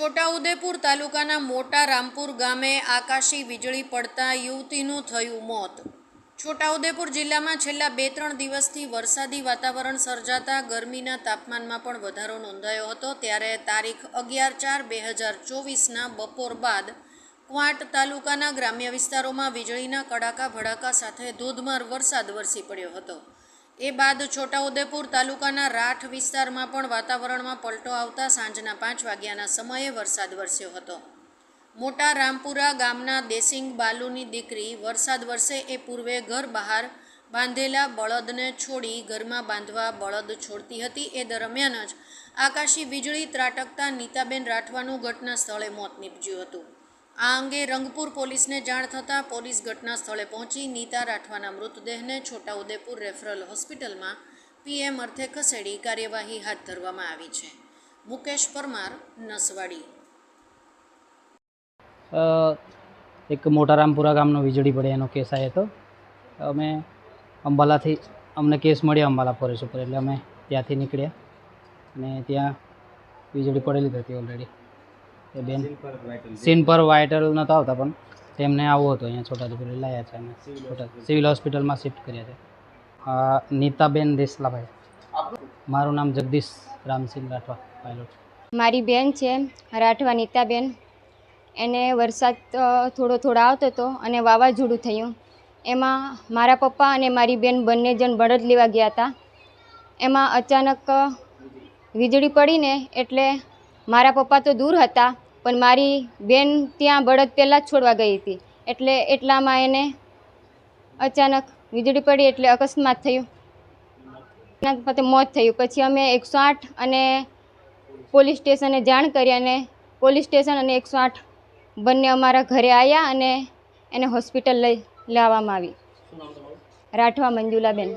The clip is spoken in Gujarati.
છોટાઉદેપુર તાલુકાના મોટા રામપુર ગામે આકાશી વીજળી પડતા યુવતીનું થયું મોત. છોટાઉદેપુર જિલ્લામાં છેલ્લા બે ત્રણ દિવસથી વરસાદી વાતાવરણ સર્જાતા ગરમીના તાપમાનમાં પણ વધારો નોંધાયો હતો. ત્યારે તારીખ અગિયાર ચાર બે હજાર ચોવીસના બપોર બાદ ક્વાંટ તાલુકાના ગ્રામ્ય વિસ્તારોમાં વીજળીના કડાકા ભડાકા સાથે ધોધમાર વરસાદ વરસી પડ્યો હતો. એ બાદ છોટાઉદેપુર તાલુકાના રાઠ વિસ્તારમાં પણ વાતાવરણમાં પલટો આવતા સાંજના પાંચ વાગ્યાના સમયે વરસાદ વરસ્યો હતો. મોટા રામપુરા ગામના દેસિંગ બાલુની દીકરી વરસાદ વરસે એ પૂર્વે ઘર બહાર બાંધેલા બળદને છોડી ઘરમાં બાંધવા બળદ છોડતી હતી. એ દરમિયાન જ આકાશી વીજળી ત્રાટકતા નીતાબેન રાઠવાનું ઘટના સ્થળે મોત નીપજ્યું હતું. આ અંગે રંગપુર પોલીસને જાણ થતાં પોલીસ ઘટના સ્થળે પહોંચી નીતા રાઠવાના મૃતદેહને છોટાઉદેપુર રેફરલ હોસ્પિટલમાં પીએમ અર્થે ખસેડી કાર્યવાહી હાથ ધરવામાં આવી છે. મુકેશ પરમાર, નસવાડી. એક મોટા રામપુરા ગામનો વીજળી પડે એનો કેસ આવ્યો હતો. અમે અંબાલાથી, અમને કેસ મળ્યો અંબાલા ફોરેસ્ટ ઉપર એટલે અમે ત્યાંથી નીકળ્યા અને ત્યાં વીજળી પડેલી હતી ઓલરેડી એ બેન. સીન પર વાઇટલ નહોતા આવતા પણ તેમને આવો હતું અહીંયા છોટા એટલે લાવ્યા છે અમે છોટા સિવિલ હોસ્પિટલમાં શિફ્ટ કર્યા છે. નીતાબેન દેસલાભાઈ. મારું નામ જગદીશ રામસિંહ રાઠવા પાયલોટ મારી બેન છે રાઠવા નીતાબેન. એને વરસાદ થોડો થોડો આવતો હતો અને વાવાઝોડું થયું. એમાં મારા પપ્પા અને મારી બેન બંને જણ બળદ લેવા ગયા હતા. એમાં અચાનક વીજળી પડીને એટલે મારા પપ્પા તો દૂર હતા, પણ મારી બેન ત્યાં બળદ પહેલાં જ છોડવા ગઈ હતી. એટલે એટલામાં એને અચાનક વીજળી પડી એટલે અકસ્માત થયું. પછી મોત થયું. પછી અમે એકસો આઠ અને પોલીસ સ્ટેશને જાણ કરી અને પોલીસ સ્ટેશન અને એકસો આઠ બંને અમારા ઘરે આવ્યા અને એને હોસ્પિટલ લઈ લાવવામાં આવી. રાઠવા મંજુલાબેન.